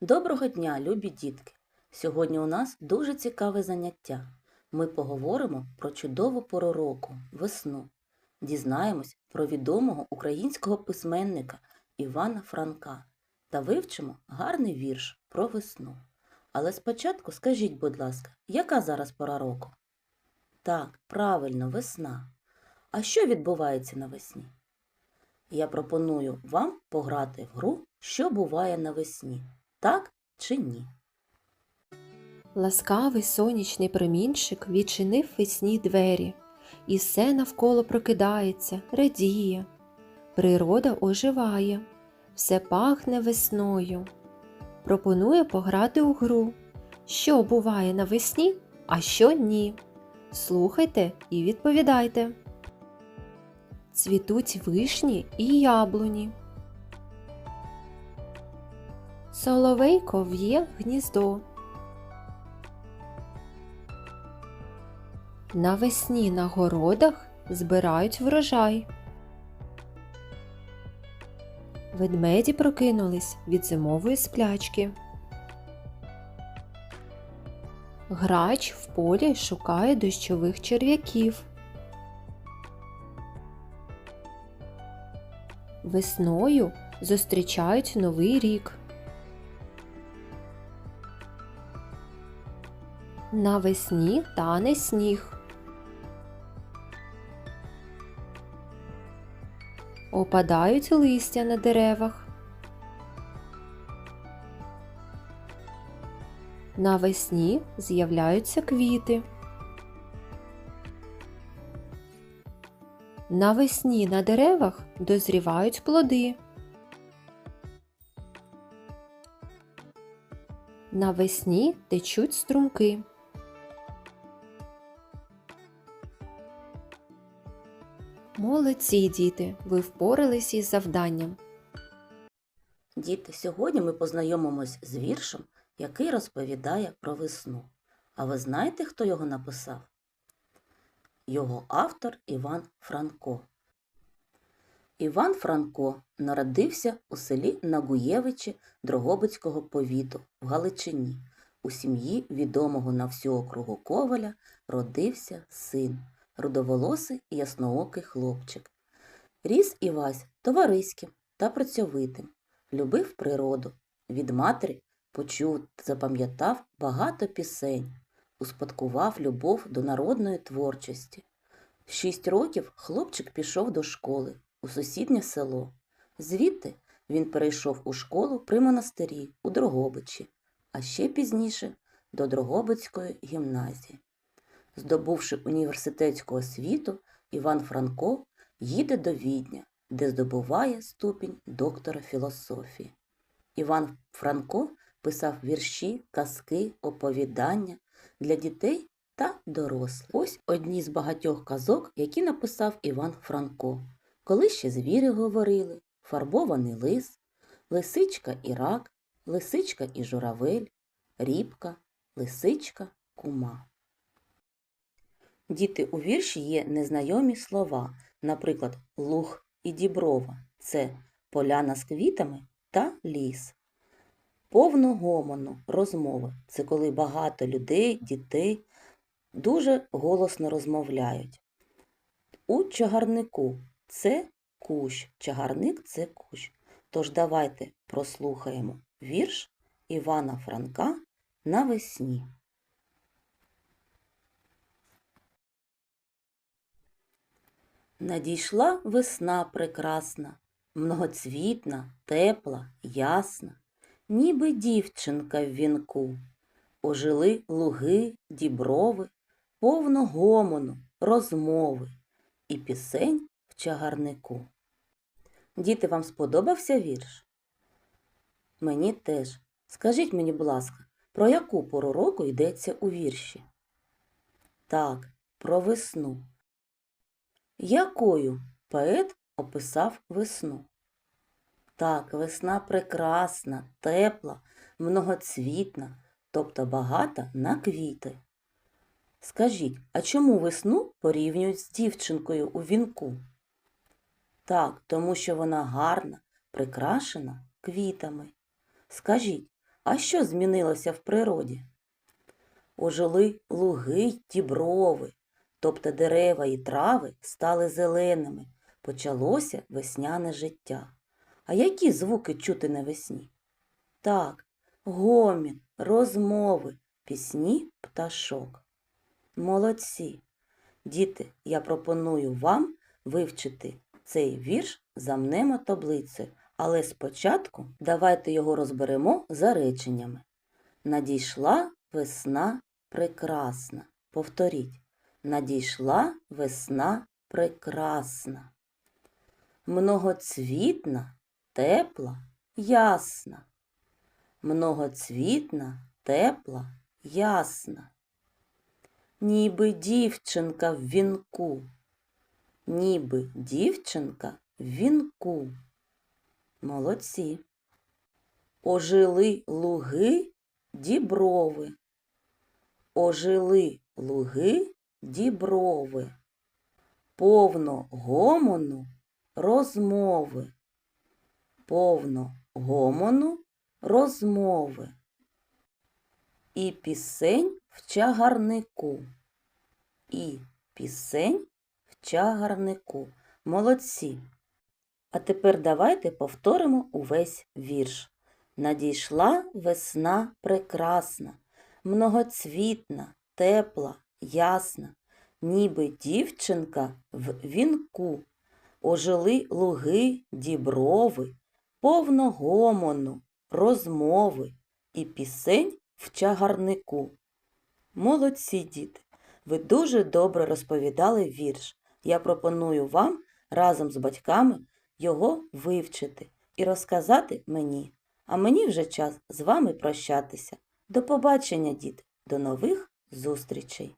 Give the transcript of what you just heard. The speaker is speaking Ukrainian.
Доброго дня, любі дітки! Сьогодні у нас дуже цікаве заняття. Ми поговоримо про чудову пору року весну. Дізнаємось про відомого українського письменника Івана Франка та вивчимо гарний вірш про весну. Але спочатку скажіть, будь ласка, яка зараз пора року? Так, правильно, весна. А що відбувається навесні? Я пропоную вам пограти в гру, що буває навесні. Так чи ні? Ласкавий сонячний промінчик відчинив весні двері, і все навколо прокидається, радіє. Природа оживає, все пахне весною. Пропоную пограти у гру, що буває навесні, а що ні. Слухайте і відповідайте. Цвітуть вишні і яблуні. Соловейко в'є гніздо. Навесні на городах збирають врожай. Ведмеді прокинулись від зимової сплячки. Грач в полі шукає дощових черв'яків. Весною зустрічають новий рік. Навесні тане сніг. Опадають листя на деревах. Навесні з'являються квіти. Навесні на деревах дозрівають плоди. Навесні течуть струмки. Молодці, діти, ви впорались із завданням. Діти, сьогодні ми познайомимось з віршем, який розповідає про весну. А ви знаєте, хто його написав? Його автор Іван Франко. Іван Франко народився у селі Нагуєвичі Дрогобицького повіту в Галичині. У сім'ї відомого на всю округу Коваля родився син, рудоволосий і ясноокий хлопчик. Ріс Івась товариським та працьовитим, любив природу. Від матері почув, запам'ятав багато пісень, успадкував любов до народної творчості. В шість років хлопчик пішов до школи у сусіднє село. Звідти він перейшов у школу при монастирі у Дрогобичі, а ще пізніше до Дрогобицької гімназії. Здобувши університетську освіту, Іван Франко їде до Відня, де здобуває ступінь доктора філософії. Іван Франко писав вірші, казки, оповідання для дітей та дорослих. Ось одні з багатьох казок, які написав Іван Франко. Коли ще звірі говорили, фарбований лис, лисичка і рак, лисичка і журавель, рібка, лисичка, кума. Діти у вірші є незнайомі слова, наприклад, луг і діброва це поляна з квітами та ліс. Повну гомону розмови це коли багато людей, дітей дуже голосно розмовляють. У чагарнику це кущ, чагарник це кущ. Тож давайте прослухаємо вірш Івана Франка навесні. Надійшла весна прекрасна, многоцвітна, тепла, ясна, ніби дівчинка в вінку. Ожили луги, діброви, повно гомону, розмови і пісень в чагарнику. Діти, вам сподобався вірш? Мені теж. Скажіть мені, будь ласка, про яку пору року йдеться у вірші? Так, про весну. Якою поет описав весну? Так, весна прекрасна, тепла, многоцвітна, тобто багата на квіти. Скажіть, а чому весну порівнюють з дівчинкою у вінку? Так, тому що вона гарна, прикрашена квітами. Скажіть, А що змінилося в природі? Ожили луги й діброви, тобто дерева і трави стали зеленими, почалося весняне життя. А які звуки чути навесні? Так, гомін, розмови, пісні пташок. Молодці! Діти, я пропоную вам вивчити цей вірш за мнемотаблицею, але спочатку давайте його розберемо за реченнями. Надійшла весна прекрасна. Повторіть. Надійшла весна прекрасна. Многоцвітна, тепла, ясна. Многоцвітна, тепла, ясна. Ніби дівчинка в вінку, ніби дівчинка в вінку. Молодці. Ожили луги діброви. Ожили луги діброви. Повно гомону розмови. Повно гомону розмови. І пісень в чагарнику. І пісень в чагарнику. Молодці. А тепер давайте повторимо увесь вірш. Надійшла весна прекрасна, многоцвітна, тепла, ясна, ніби дівчинка в вінку. Ожили луги діброви, повно гомону, розмови і пісень в чагарнику. Молодці діти! Ви дуже добре розповідали вірш. Я пропоную вам разом з батьками його вивчити і розказати мені. А мені вже час з вами прощатися. До побачення, діти, до нових зустрічей!